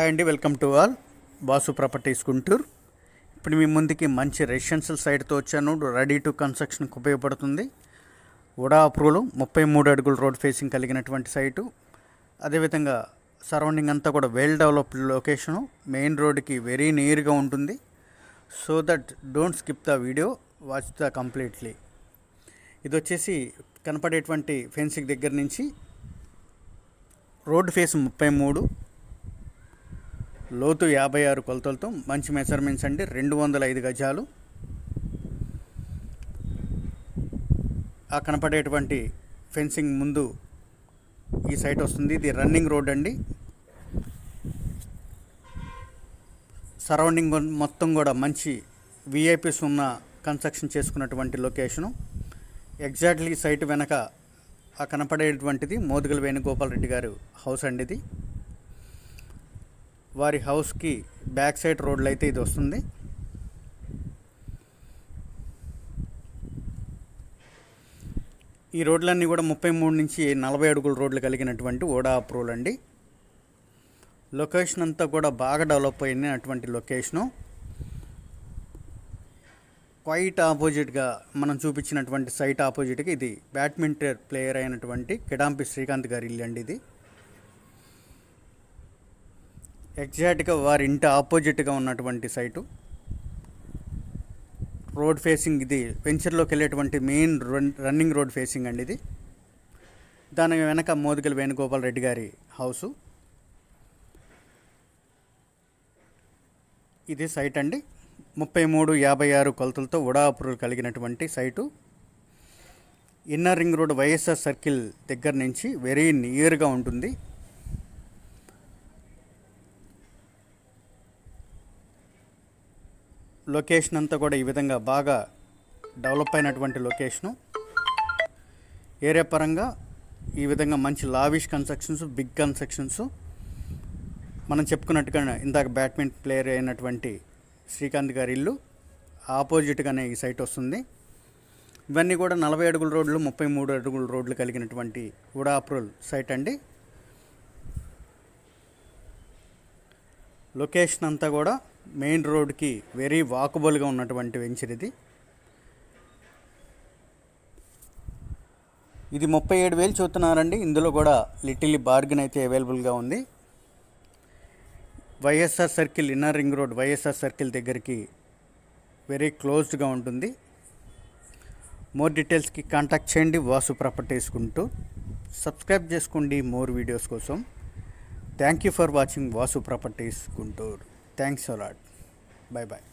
Hi అండి welcome to all Vasu properties Guntur ఇప్పుడు మీ ముందుకి మంచి రెసిడెన్షియల్ సైట్తో వచ్చాను రెడీ టు కన్స్ట్రక్షన్కి ఉపయోగపడుతుంది ఉడా అప్రూవల్ ముప్పై మూడు అడుగులు రోడ్ ఫేసింగ్ కలిగినటువంటి సైటు అదేవిధంగా సరౌండింగ్ అంతా కూడా వెల్ డెవలప్డ్ లొకేషను మెయిన్ రోడ్కి వెరీ నియర్గా ఉంటుంది so that don't skip the video watch the completely ఇది వచ్చేసి కనపడేటువంటి ఫెన్సింగ్ దగ్గర నుంచి రోడ్ ఫేస్ ముప్పై మూడు లోతు యాభై ఆరు కొలతలతో మంచి మెజర్మెంట్స్ అండి రెండు వందల ఐదు గజాలు ఆ కనపడేటువంటి ఫెన్సింగ్ ముందు ఈ సైట్ వస్తుంది ఇది రన్నింగ్ రోడ్ అండి సరౌండింగ్ మొత్తం కూడా మంచి విఐపీస్ ఉన్న కన్స్ట్రక్షన్ చేసుకున్నటువంటి లొకేషను ఎగ్జాక్ట్లీ సైట్ వెనక ఆ కనపడేటువంటిది మోదుగల వేణుగోపాల్ రెడ్డి గారు హౌస్ అండి ఇది వారి హౌస్కి బ్యాక్ సైడ్ రోడ్లు అయితే ఇది వస్తుంది ఈ రోడ్లన్నీ కూడా ముప్పై మూడు నుంచి నలభై అడుగుల రోడ్లు కలిగినటువంటి ఓడా అప్రూవల్ అండి లొకేషన్ అంతా కూడా బాగా డెవలప్ అయినటువంటి లొకేషను క్వైట్ ఆపోజిట్గా మనం చూపించినటువంటి సైట్ ఆపోజిట్గా ఇది బ్యాడ్మింటన్ ప్లేయర్ అయినటువంటి కిడాంపి శ్రీకాంత్ గారి ఇల్లు అండి ఇది ఎగ్జాక్ట్గా వారి ఇంటి ఆపోజిట్గా ఉన్నటువంటి సైటు రోడ్ ఫేసింగ్ ఇది వెంచర్లోకి వెళ్ళేటువంటి మెయిన్ రన్నింగ్ రోడ్ ఫేసింగ్ అండి ఇది దాని వెనక మోదుగల వేణుగోపాల్ రెడ్డి గారి హౌసు ఇది సైట్ అండి ముప్పై మూడు యాభై ఆరు కొలతలతో ఉడాపురులు కలిగినటువంటి site inner ring road YSR circle దగ్గర నుంచి వెరీ నియర్గా ఉంటుంది లొకేషన్ అంతా కూడా ఈ విధంగా బాగా డెవలప్ అయినటువంటి లొకేషను ఏరియా పరంగా ఈ విధంగా మంచి లావిష్ కన్స్ట్రక్షన్స్ బిగ్ కన్స్ట్రక్షన్స్ మనం చెప్పుకున్నట్టుగా ఇందాక బ్యాడ్మింటన్ ప్లేయర్ అయినటువంటి శ్రీకాంత్ గారి ఇల్లు ఆపోజిట్గానే ఈ సైట్ వస్తుంది ఇవన్నీ కూడా నలభై అడుగుల రోడ్లు ముప్పై మూడు అడుగుల రోడ్లు కలిగినటువంటి ఉడాప్రోల్ సైట్ అండి లొకేషన్ అంతా కూడా మెయిన్ రోడ్కి వెరీ వాకబుల్గా ఉన్నటువంటి వెంచర్ ఇది ఇది ముప్పై ఏడు వేలు చూస్తున్నారండి ఇందులో కూడా లిటిల్ బార్గెన్ అయితే అవైలబుల్గా ఉంది YSR circle inner ring road YSR circle దగ్గరికి వెరీ క్లోజ్డ్గా ఉంటుంది మోర్ డీటెయిల్స్కి కాంటాక్ట్ చేయండి వాసు ప్రాపర్టీస్ కుంటూ సబ్స్క్రైబ్ చేసుకోండి మోర్ వీడియోస్ కోసం Thank you for watching Vasu Properties Guntur. Thanks a lot. Bye bye.